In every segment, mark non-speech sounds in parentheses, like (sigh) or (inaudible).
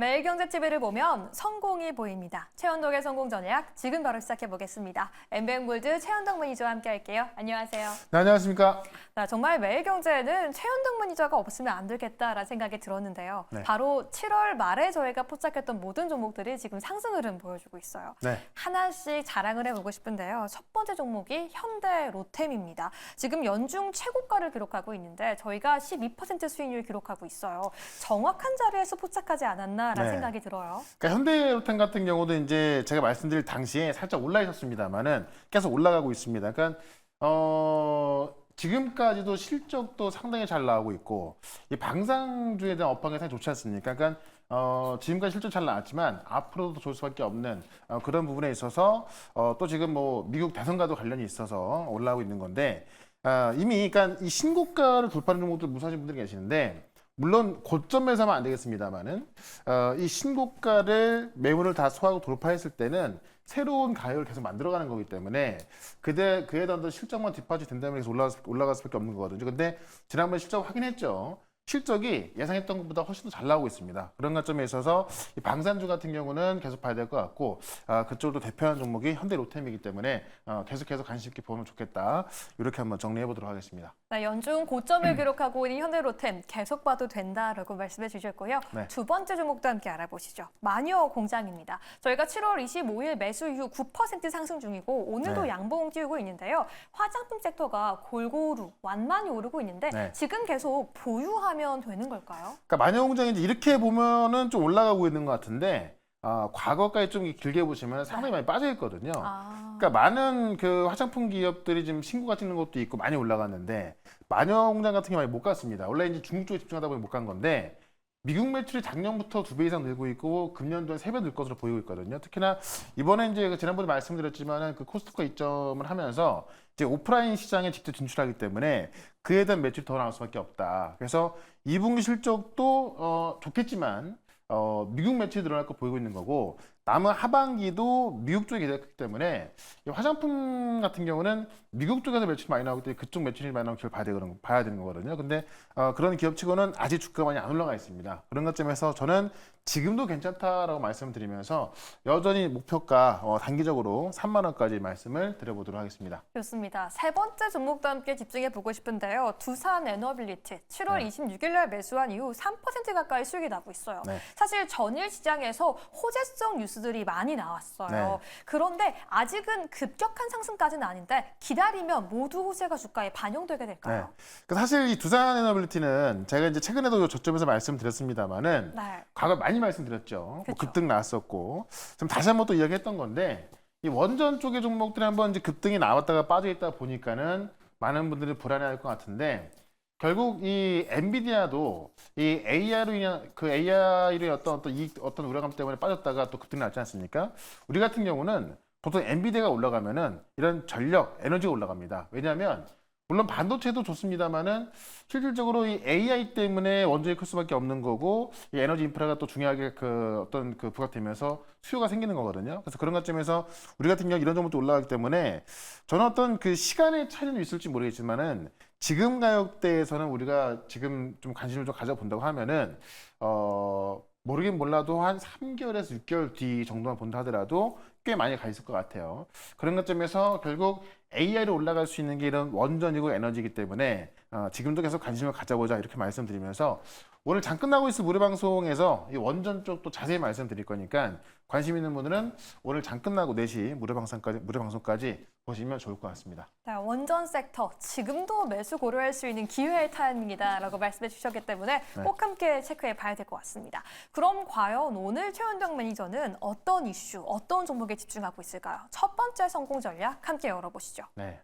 매일 경제TV를 보면 성공이 보입니다. 최현덕의 성공 전략 지금 바로 시작해 보겠습니다. 엠뱅골드 최현덕 매니저와 함께 할게요. 안녕하세요. 네, 안녕하십니까. 자, 정말 매일 경제에는 최현덕 매니저가 없으면 안 되겠다라는 생각이 들었는데요. 네. 바로 7월 말에 저희가 포착했던 모든 종목들이 지금 상승 흐름 보여주고 있어요. 네. 하나씩 자랑을 해보고 싶은데요. 첫 번째 종목이 현대 로템입니다. 지금 연중 최고가를 기록하고 있는데 저희가 12% 수익률 기록하고 있어요. 정확한 자리에서 포착하지 않았나 라는 네. 생각이 들어요. 그러니까 현대로템 같은 경우도 이제 제가 말씀드릴 당시에 살짝 올라 있었습니다만은 계속 올라가고 있습니다. 그러니까 어 지금까지도 실적도 상당히 잘 나오고 있고 이 방산주에 대한 업황이 상당히 좋지 않습니까? 그러니까 어 지금까지 실적 잘 나왔지만 앞으로도 좋을 수밖에 없는 어, 그런 부분에 있어서 어, 또 지금 뭐 미국 대선과도 관련이 있어서 올라오고 있는 건데 아, 이미 그러니까 이 신고가를 돌파하는 종목들 무사하신 분들이 계시는데 물론 고점에서 하면 안 되겠습니다만은 어, 이 신고가를 매물을 다 소화하고 돌파했을 때는 새로운 가격을 계속 만들어가는 거기 때문에 그대 그에 대한 실적만 뒷받침 된다면 계속 올라갈, 수- 올라갈 수밖에 없는 거거든요. 근데 지난번에 실적 확인했죠. 실적이 예상했던 것보다 훨씬 더 잘 나오고 있습니다. 그런 관점에 있어서 이 방산주 같은 경우는 계속 봐야 될 것 같고 아, 그쪽도 대표하는 종목이 현대로템이기 때문에 어, 계속해서 관심 있게 보면 좋겠다. 이렇게 한번 정리해 보도록 하겠습니다. 네, 연중 고점을 기록하고 있는 현대로템 계속 봐도 된다라고 말씀해 주셨고요. 네. 두 번째 종목도 함께 알아보시죠. 마녀 공장입니다. 저희가 7월 25일 매수 이후 9% 상승 중이고 오늘도 네. 양봉 띄우고 있는데요. 화장품 섹터가 골고루 완만히 오르고 있는데 네. 지금 계속 보유하면 되는 걸까요? 그러니까 마녀 공장이 이제 이렇게 보면은 좀 올라가고 있는 것 같은데 아, 과거까지 좀 길게 보시면 상당히 많이 빠져 있거든요. 아, 그러니까 많은 그 화장품 기업들이 지금 신고가 찍는 것도 있고 많이 올라갔는데 마녀 공장 같은 게 많이 못 갔습니다. 원래 이제 중국 쪽에 집중하다 보니 못 간 건데 미국 매출이 작년부터 두 배 이상 늘고 있고 금년도에 세배 늘 것으로 보이고 있거든요. 특히나 이번에 이제 그 지난번에 말씀드렸지만은 그 코스트코 입점을 하면서 이제 오프라인 시장에 직접 진출하기 때문에 그에 대한 매출이 더 나올 수밖에 없다. 그래서 2분기 실적도 어, 좋겠지만 어, 미국 매출이 늘어날 거 보이고 있는 거고 남은 하반기도 미국 쪽에 기대했기 때문에 이 화장품 같은 경우는 미국 쪽에서 매출이 많이 나오기 때문에 그쪽 매출이 많이 나오는 걸 봐야 되는, 봐야 되는 거거든요. 근데 어, 그런 기업 치고는 아직 주가가 많이 안 올라가 있습니다. 그런 것점에서 저는 지금도 괜찮다라고 말씀드리면서 여전히 목표가 어, 단기적으로 3만 원까지 말씀을 드려보도록 하겠습니다. 좋습니다. 세 번째 종목도 함께 집중해 보고 싶은데요. 두산 에너빌리티 7월 네. 26일 날 매수한 이후 3% 가까이 수익이 나고 있어요. 네. 사실 전일 시장에서 호재성 뉴스들이 많이 나왔어요. 네. 그런데 아직은 급격한 상승까지는 아닌데 기다리면 모두 호재가 주가에 반영되게 될까요? 그 사실 이 두산 에너빌리티는 제가 이제 최근에도 저점에서 말씀드렸습니다만은 네. 과거 많이 말씀드렸죠. 뭐. 급등 나왔었고 좀 다시 한번 또 이야기했던 건데 이 원전 쪽의 종목들이 한번 이제 급등이 나왔다가 빠져 있다 보니까는 많은 분들이 불안해할 것 같은데 결국 이 엔비디아도 이 AI로 인한 그 AI의 어떤 어떤 이 어떤 우려감 때문에 빠졌다가 또 급등이 났지 않습니까? 우리 같은 경우는 보통 엔비디아가 올라가면은 이런 전력 에너지가 올라갑니다. 왜냐하면 물론 반도체도 좋습니다만은 실질적으로 이 AI 때문에 원전이 클 수밖에 없는 거고 이 에너지 인프라가 또 중요하게 그 어떤 그 부각되면서 수요가 생기는 거거든요. 그래서 그런 관점에서 우리 같은 경우 이런 종목도 올라가기 때문에 저는 어떤 그 시간의 차이는 있을지 모르겠지만은 지금 가격대에서는 우리가 지금 좀 관심을 좀 가져본다고 하면은 어 모르긴 몰라도 한 3개월에서 6개월 뒤 정도만 본다 하더라도 꽤 많이 가 있을 것 같아요. 그런 관점에서 결국 AI로 올라갈 수 있는 게 이런 원전이고 에너지이기 때문에 어, 지금도 계속 관심을 가져보자 이렇게 말씀드리면서 오늘 잠 끝나고 있을 무료 방송에서 이 원전 쪽도 자세히 말씀드릴 거니까 관심 있는 분들은 오늘 잠 끝나고 4시 무료 방송까지 무료 방송까지 보시면 좋을 것 같습니다. 자, 원전 섹터 지금도 매수 고려할 수 있는 기회의 타이밍이다라고 말씀해 주셨기 때문에 네. 꼭 함께 체크해 봐야 될 것 같습니다. 그럼 과연 오늘 최현정 매니저는 어떤 이슈, 어떤 종목에 집중하고 있을까요? 첫 번째 성공 전략 함께 열어보시죠. 네.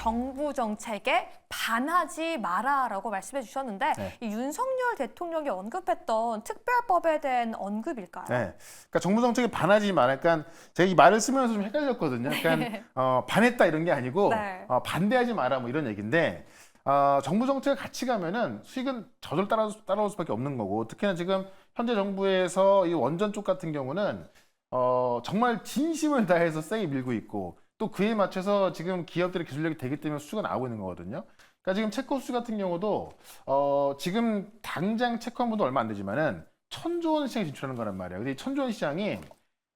정부 정책에 반하지 마라라고 말씀해 주셨는데 네. 이 윤석열 대통령이 언급했던 특별법에 대한 언급일까요? 네. 그러니까 정부 정책에 반하지 말니까 제가 이 말을 쓰면서 좀 헷갈렸거든요. 그러니까 어, 반했다 이런 게 아니고 네. 어, 반대하지 마라 뭐 이런 얘기인데 어, 정부 정책을 같이 가면은 수익은 저절 따라 따라올 수밖에 없는 거고 특히나 지금 현재 정부에서 이 원전 쪽 같은 경우는 어, 정말 진심을 다해서 세게 밀고 있고 또 그에 맞춰서 지금 기업들의 기술력이 되기 때문에 수주가 나오고 있는 거거든요. 그러니까 지금 체코수 같은 경우도 어, 지금 당장 체코 한 분도 얼마 안 되지만은 천조 원 시장에 진출하는 거란 말이에요. 근데 이 천조 원 시장이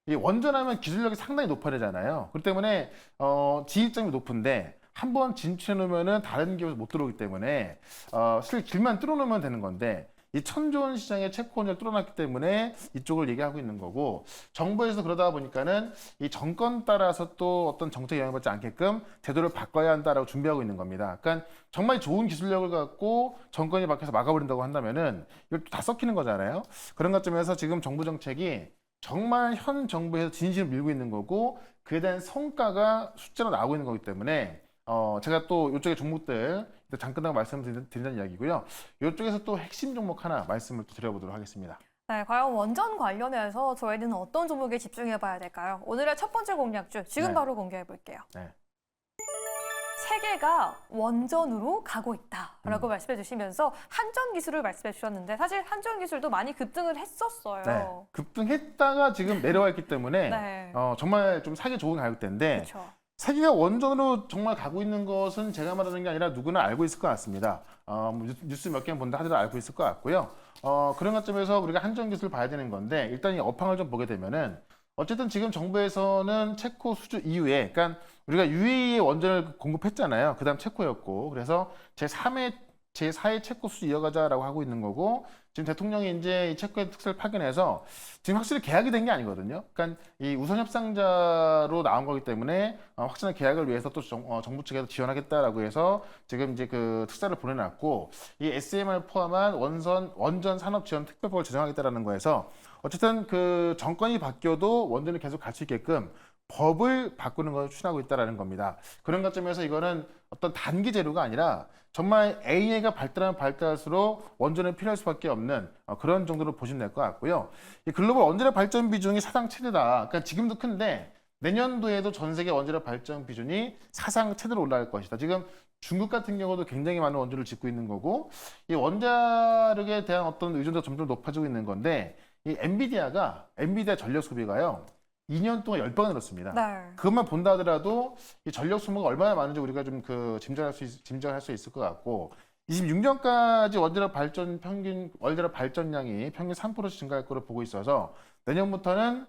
이 원전하면 기술력이 상당히 높아야 되잖아요. 그렇기 때문에 어, 진입점이 높은데 한번 진출해 놓으면은 다른 기업에서 못 들어오기 때문에 어, 사실 길만 뚫어 놓으면 되는 건데 이 천조원 시장의 원전을 뚫어놨기 때문에 이쪽을 얘기하고 있는 거고 정부에서 그러다 보니까는 이 정권 따라서 또 어떤 정책에 영향받지 않게끔 제도를 바꿔야 한다라고 준비하고 있는 겁니다. 그러니까 정말 좋은 기술력을 갖고 정권이 바뀌어서 막아버린다고 한다면은 이걸 다 썩히는 거잖아요. 그런 것점에서 지금 정부 정책이 정말 현 정부에서 진실을 밀고 있는 거고 그에 대한 성과가 숫자로 나오고 있는 거기 때문에 어 제가 또 이쪽의 종목들 일단 잠깐 말씀드린다는 이야기고요. 이쪽에서 또 핵심 종목 하나 말씀을 또 드려보도록 하겠습니다. 네, 과연 원전 관련해서 저희는 어떤 종목에 집중해 봐야 될까요? 오늘의 첫 번째 공략주 지금 네. 바로 공개해 볼게요. 네. 세계가 원전으로 가고 있다라고 음. 말씀해 주시면서 한전 기술을 말씀해 주셨는데 사실 한전 기술도 많이 급등을 했었어요. 네. 급등했다가 지금 내려와 있기 때문에 네. 어, 정말 좀 사기 좋은 가격대인데 그렇죠. 세계가 원전으로 정말 가고 있는 것은 제가 말하는 게 아니라 누구나 알고 있을 것 같습니다. 어, 뭐 뉴스- 몇 개 본다 하더라도 알고 있을 것 같고요. 어, 그런 관점에서 우리가 한전 기술을 봐야 되는 건데 일단 이 업황을 좀 보게 되면은 어쨌든 지금 정부에서는 체코 수주 이후에, 그러니까 우리가 UAE에 원전을 공급했잖아요. 그다음 체코였고, 그래서 제 3회, 제 4회 체코 수주 이어가자라고 하고 있는 거고, 지금 대통령이 이제 이 체코의 특사를 파견해서 지금 확실히 계약이 된 게 아니거든요. 그러니까 이 우선 협상자로 나온 거기 때문에 어, 확실한 계약을 위해서 또 정, 어, 정부 측에서 지원하겠다라고 해서 지금 이제 그 특사를 보내놨고 이 SMR 포함한 원선 원전 산업 지원 특별법을 제정하겠다라는 거에서 어쨌든 그 정권이 바뀌어도 원전을 계속 갈 수 있게끔 법을 바꾸는 것을 추진하고 있다라는 겁니다. 그런 관점에서 이거는 어떤 단기 재료가 아니라 정말 AI가 발달하면 발달할수록 원전이 필요할 수밖에 없는 어, 그런 정도로 보시면 될 것 같고요. 이 글로벌 원자력 발전 비중이 사상 최대다. 그러니까 지금도 큰데 내년도에도 전 세계 원자력 발전 비중이 사상 최대로 올라갈 것이다. 지금 중국 같은 경우도 굉장히 많은 원전을 짓고 있는 거고 이 원자력에 대한 어떤 의존도가 점점 높아지고 있는 건데 이 엔비디아가 엔비디아 전력 소비가요 2년 동안 10배 늘었습니다. 네. 그것만 본다 하더라도 이 전력 소모가 얼마나 많은지 우리가 좀 그 짐작할 수 있, 짐작할 수 있을 것 같고 26년까지 원자력 발전 평균 원자력 발전량이 평균 3%씩 증가할 거로 보고 있어서 내년부터는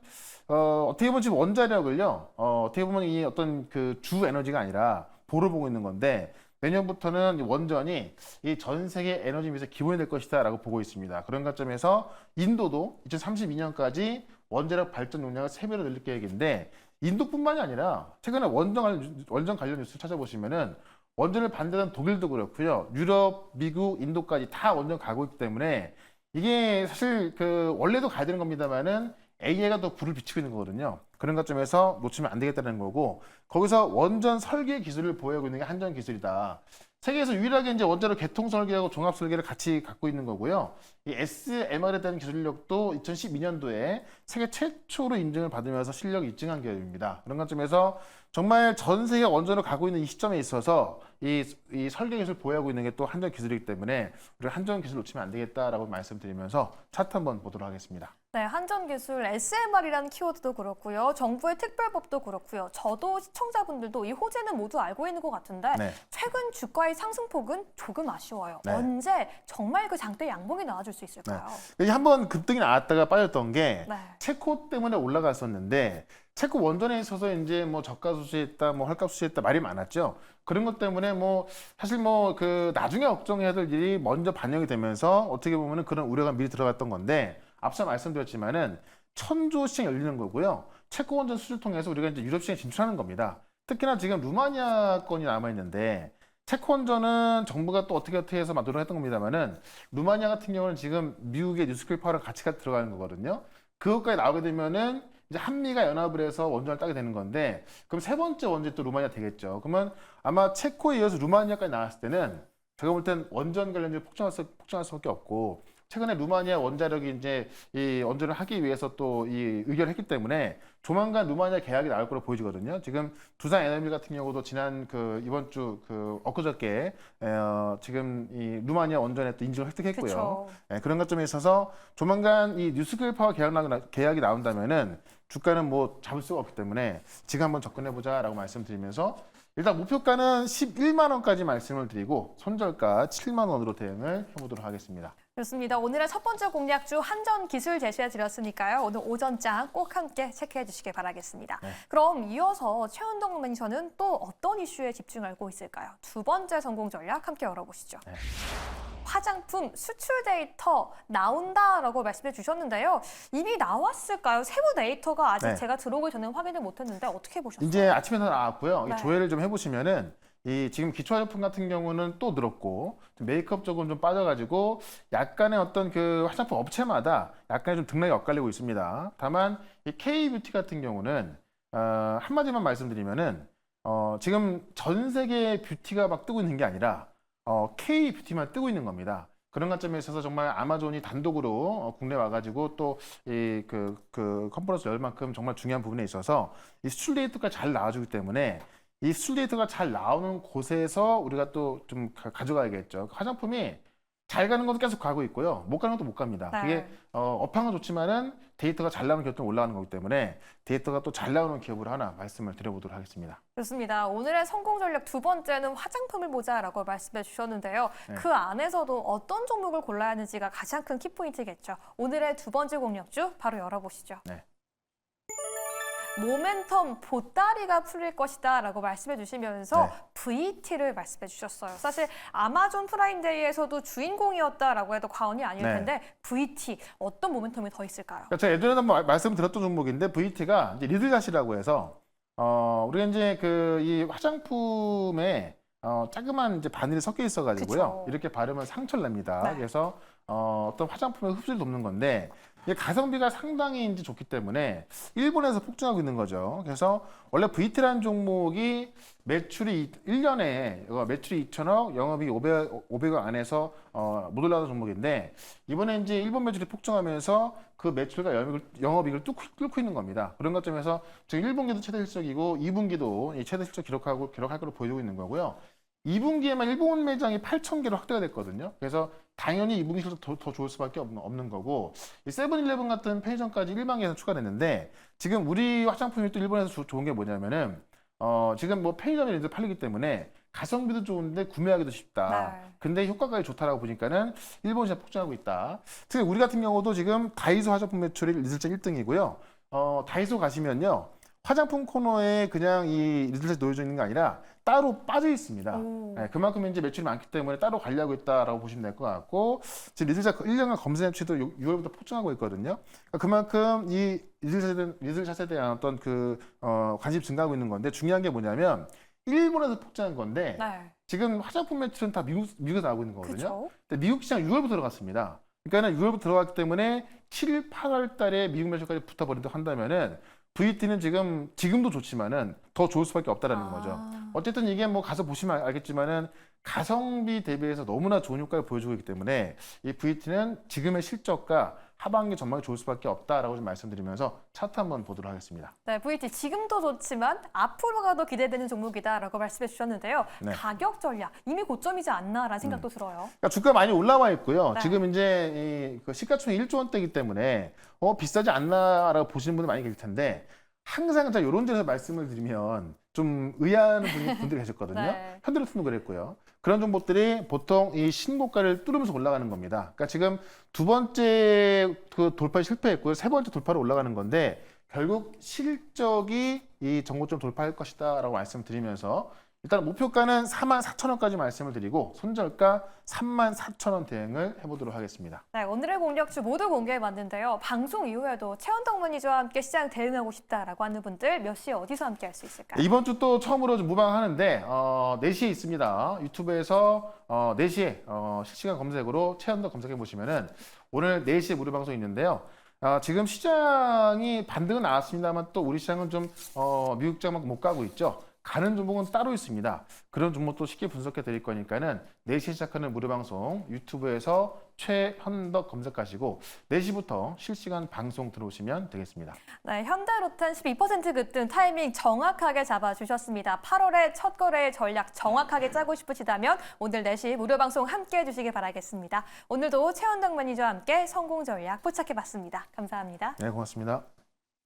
어, 어떻게 보면 지금 원자력을요 어, 어떻게 보면 이 어떤 그 주 에너지가 아니라 보를 보고 있는 건데 내년부터는 이 원전이 이 전 세계 에너지 믹스의 기본이 될 것이다라고 보고 있습니다. 그런 관점에서 인도도 2032년까지 원자력 발전 용량을 3배로 늘릴 계획인데 인도뿐만이 아니라 최근에 관련, 원전 관련 뉴스 찾아보시면은 원전을 반대하는 독일도 그렇고요. 유럽, 미국, 인도까지 다 원전 가고 있기 때문에 이게 사실 그 원래도 가야 되는 겁니다만은 AI가 더 불을 비치고 있는 거거든요. 그런 관점에서 놓치면 안 되겠다는 거고 거기서 원전 설계 기술을 보유하고 있는 게 한전 기술이다. 세계에서 유일하게 이제 원자력 개통 설계하고 종합 설계를 같이 갖고 있는 거고요. 이 SMR에 대한 기술력도 2012년도에 세계 최초로 인증을 받으면서 실력 입증한 기업입니다. 그런 관점에서 정말 전 세계 원전을 가고 있는 이 시점에 있어서 이, 이 설계 기술 보유하고 있는 게 또 한전 기술이기 때문에 우리 한전 기술 놓치면 안 되겠다라고 말씀드리면서 차트 한번 보도록 하겠습니다. 네, 한전 기술 SMR이라는 키워드도 그렇고요. 정부의 특별법도 그렇고요. 저도 시청자분들도 이 호재는 모두 알고 있는 것 같은데 네. 최근 주가의 상승폭은 조금 아쉬워요. 네. 언제 정말 그 장대 양봉이 나와줄 수 있을까요? 이게 한번 급등이 나왔다가 빠졌던 게 네. 체코 때문에 올라갔었는데 체코 원전에 있어서 이제 뭐 저가 수시했다, 뭐 헐값 수시했다 말이 많았죠. 그런 것 때문에 뭐 사실 뭐 그 나중에 걱정해야 될 일이 먼저 반영이 되면서 어떻게 보면은 그런 우려가 미리 들어갔던 건데 앞서 말씀드렸지만은 천조 시장 열리는 거고요. 체코 원전 수주를 통해서 우리가 이제 유럽 시장에 진출하는 겁니다. 특히나 지금 루마니아 건이 남아 있는데 체코 원전은 정부가 또 어떻게 어떻게 해서 만들어 했던 겁니다만은 루마니아 같은 경우는 지금 미국의 뉴스킬 파워랑 같이 들어가는 거거든요. 그것까지 나오게 되면은 이제 한미가 연합을 해서 원전을 따게 되는 건데 그럼 세 번째 원전이 또 루마니아 되겠죠. 그러면 아마 체코에 이어서 루마니아까지 나왔을 때는 제가 볼 땐 원전 관련주 폭증할, 수, 폭증할 수밖에 없고 최근에 루마니아 원자력이 이제 이 원전을 하기 위해서 또 이 의결했기 때문에 조만간 루마니아 계약이 나올 거로 보여지거든요. 지금 두산 에너지 같은 경우도 지난 그 이번 주 그 엊그저께 어, 지금 이 루마니아 원전에 또 인증을 획득했고요. 예, 그런 것점에 있어서 조만간 이 뉴스킬 파워 계약 나, 계약이 나온다면은 주가는 뭐 잡을 수가 없기 때문에 지금 한번 접근해 보자라고 말씀드리면서 일단 목표가는 11만 원까지 말씀을 드리고 손절가 7만 원으로 대응을 해보도록 하겠습니다. 좋습니다. 오늘의 첫 번째 공략주 한전 기술 제시해 드렸으니까요. 오늘 오전장 꼭 함께 체크해 주시길 바라겠습니다. 네. 그럼 이어서 최현동 매니저는 또 어떤 이슈에 집중하고 있을까요? 두 번째 성공 전략 함께 열어보시죠. 네. 화장품 수출 데이터 나온다라고 말씀해 주셨는데요. 이미 나왔을까요? 세부 데이터가 아직 네. 제가 들어오기 전에 확인을 못했는데 어떻게 보셨어요? 이제 아침에 다 나왔고요. 이 네. 조회를 좀 해보시면은 이 지금 기초화장품 같은 경우는 또 늘었고 좀 메이크업 쪽은 좀 빠져가지고 약간의 어떤 그 화장품 업체마다 약간의 좀 등락이 엇갈리고 있습니다. 다만 이 K 뷰티 같은 경우는 어, 한마디만 말씀드리면은 어, 지금 전 세계 뷰티가 막 뜨고 있는 게 아니라 어, K 뷰티만 뜨고 있는 겁니다. 그런 관점에 있어서 정말 아마존이 단독으로 어, 국내 와가지고 또이그그 컨퍼런스 열 만큼 정말 중요한 부분에 있어서 이 수출 데이터가 잘 나와주기 때문에 이 수출 데이터가 잘 나오는 곳에서 우리가 또 좀 가져가야겠죠. 화장품이 잘 가는 것도 계속 가고 있고요. 못 가는 것도 못 갑니다. 네. 그게 어, 업황은 좋지만은 데이터가 잘 나오는 기업도 올라가는 거기 때문에 데이터가 또 잘 나오는 기업으로 하나 말씀을 드려보도록 하겠습니다. 좋습니다. 오늘의 성공 전략 두 번째는 화장품을 보자라고 말씀해 주셨는데요. 네. 그 안에서도 어떤 종목을 골라야 하는지가 가장 큰 키포인트겠죠. 오늘의 두 번째 공략주 바로 열어보시죠. 네. 모멘텀 보따리가 풀릴 것이다 라고 말씀해 주시면서 네. VT를 말씀해 주셨어요. 사실 아마존 프라임데이에서도 주인공이었다라고 해도 과언이 아닐 네. 텐데 VT 어떤 모멘텀이 더 있을까요? 그러니까 제가 예전에도 한번 말씀드렸던 종목인데 VT가 이제 리들샷이라고 해서 어 우리가 이제 그 이 화장품에 어 자그만 이제 바늘이 섞여 있어가지고요 그쵸. 이렇게 바르면 상처를 냅니다. 네. 그래서 어 어떤 화장품의 흡수를 돕는 건데 가성비가 상당히 이제 좋기 때문에 일본에서 폭증하고 있는 거죠. 그래서 원래 VT라는 종목이 매출이 1년에 매출이 2천억, 영업이 500, 500억 안에서 어, 못 올라가는 종목인데 이번에 이제 일본 매출이 폭증하면서 그 매출과 영업이익을, 영업이익을 뚫고, 뚫고 있는 겁니다. 그런 것점에서 지금 1분기도 최대 실적이고 2분기도 이 최대 실적 기록하고 기록할 거로 보여주고 있는 거고요. 2분기에만 일본 매장이 8천 개로 확대가 됐거든요. 그래서 당연히 2분기 실적 더, 더 좋을 수밖에 없는, 없는 거고 이 세븐일레븐 같은 편의점까지 1만 개에서 추가됐는데 지금 우리 화장품이 또 일본에서 조- 좋은 게 뭐냐면은 어 지금 뭐 편의점에 데 팔리기 때문에 가성비도 좋은데 구매하기도 쉽다. 네. 근데 효과가 좋다라고 보니까는 일본 시장 폭증하고 있다. 특히 우리 같은 경우도 지금 다이소 화장품 매출이 리들차 1등이고요. 어, 다이소 가시면요. 화장품 코너에 그냥 이 리들차 놓여져 있는 게 아니라 따로 빠져 있습니다. 오. 네, 그만큼 이제 매출이 많기 때문에 따로 관리하고 있다라고 보시면 될 것 같고 지금 리들차 1년간 검색 매출도 6월부터 폭증하고 있거든요. 그러니까 그만큼 이 리들샷에, 리들샷에 대한 어떤 그 어, 관심이 증가하고 있는 건데 중요한 게 뭐냐면 일본에서 폭증한 건데 네. 지금 화장품 매출은 다 미국, 미국에서 나오고 있는 거거든요. 근데 미국 시장 6월부터 들어갔습니다. 그러니까는 6월부터 들어갔기 때문에 7, 8월 달에 미국 매출까지 붙어버린다 한다면은 VT는 지금 지금도 좋지만은 더 좋을 수밖에 없다라는 거죠. 어쨌든 이게 뭐 가서 보시면 알겠지만은 가성비 대비해서 너무나 좋은 효과를 보여주고 있기 때문에 이 VT는 지금의 실적과 하반기 전망이 좋을 수밖에 없다라고 좀 말씀드리면서 차트 한번 보도록 하겠습니다. 네, VT 지금도 좋지만 앞으로가 더 기대되는 종목이다라고 말씀해 주셨는데요. 네. 가격 전략 이미 고점이지 않나라는 생각도 들어요. 그러니까 주가 많이 올라와 있고요. 네. 지금 이제 이그 시가총액 1조 원대이기 때문에 어 비싸지 않나라고 보시는 분들 많이 계실 텐데 항상 제가 이런 데서 말씀을 드리면 좀 의아하는 분이, 분들이 계셨거든요. (laughs) 네. 현대로트도 그랬고요. 그런 종목들이 보통 이 신고가를 뚫으면서 올라가는 겁니다. 그러니까 지금 두 번째 그 돌파에 실패했고요. 세 번째 돌파로 올라가는 건데 결국 실적이 이 정고점 돌파할 것이다라고 말씀드리면서 일단 목표가는 4만 4천 원까지 말씀을 드리고 손절가 3만 4천 원 대응을 해보도록 하겠습니다. 네, 오늘의 공략주 모두 공개해 봤는데요. 방송 이후에도 최원덕 매니저와 함께 시장 대응하고 싶다라고 하는 분들 몇 시에 어디서 함께 할 수 있을까요? 이번 주 또 처음으로 좀 무방하는데 어, 4시에 있습니다. 유튜브에서 어, 4시에 어, 실시간 검색으로 최현덕 검색해 보시면 은 오늘 4시에 무료 방송 있는데요. 아, 지금 시장이 반등은 나왔습니다만 또 우리 시장은 좀 어, 미국 시장만큼 못 가고 있죠. 가는 종목은 따로 있습니다. 그런 종목도 쉽게 분석해 드릴 거니까는 4시에 시작하는 무료 방송 유튜브에서 최현덕 검색하시고 4시부터 실시간 방송 들어오시면 되겠습니다. 네, 현대로텐 12% 급 등 타이밍 정확하게 잡아주셨습니다. 8월에 첫 거래 전략 정확하게 짜고 싶으시다면 오늘 4시 무료 방송 함께 해 주시길 바라겠습니다. 오늘도 최원덕 매니저와 함께 성공 전략 포착해봤습니다. 감사합니다. 네, 고맙습니다.